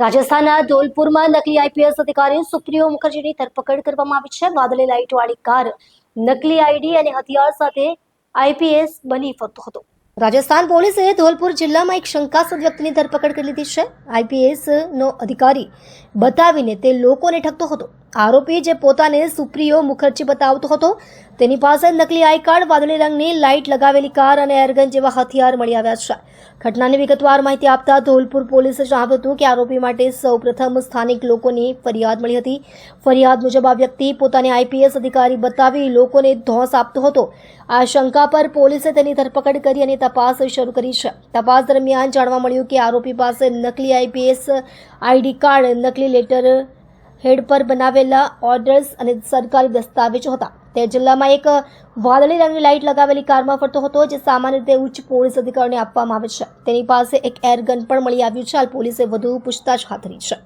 રાજસ્થાનના ધોલપુરમાં નકલી આઈપીએસ અધિકારી સુપ્રિયો મુખર્જીની ધરપકડ કરવામાં આવી છે. વાદળી લાઇટવાળી કાર નકલી આઈડી અને હથિયાર સાથે આઈપીએસ બની ફરતો હતો. રાજસ્થાન પોલીસે ધોલપુર જિલ્લામાં એક શંકાસ્પદ વ્યક્તિની ધરપકડ કરી લીધી છે. આઈપીએસ નો અધિકારી બતાવીને તે લોકોને ઠગતો હતો. આરોપી જે પોતાને સુપ્રિયો મુખર્જી બતાવતો હતો, તેની પાસે નકલી આઈ કાર્ડ, વાદળી રંગની લાઇટ લગાવેલી કાર અને એરગન જેવા હથિયાર મળી આવ્યા છે. ઘટનાની વિગતવાર માહિતી આપતા ધોલપુર પોલીસે જણાવ્યું હતું કે આરોપી માટે સૌપ્રથમ સ્થાનિક લોકોની ફરિયાદ મળી હતી. ફરિયાદ મુજબ આ વ્યક્તિ પોતાને આઈપીએસ અધિકારી બતાવી લોકોને ધોંસ આપતો હતો. આ શંકા પર પોલીસે તેની ધરપકડ કરી અને તપાસ શરૂ કરી છે. તપાસ દરમિયાન જાણવા મળ્યું કે આરોપી પાસે નકલી આઈપીએસ આઈડી કાર્ડ, નકલી લેટર હેડ પર બનાવેલા ઓર્ડર્સ અને સરકારી દસ્તાવેજો હતા. તે જિલ્લામાં એક વાદળી રંગની લાઇટ લગાવેલી કારમાં ફરતો હતો, જે સામાન્ય રીતે ઉચ્ચ પોલીસ અધિકારીને આપવામાં આવે છે. તેની પાસે એક એરગન પણ મળી આવ્યું છે. હાલ પોલીસે વધુ પૂછતાછ હાથ ધરી છે.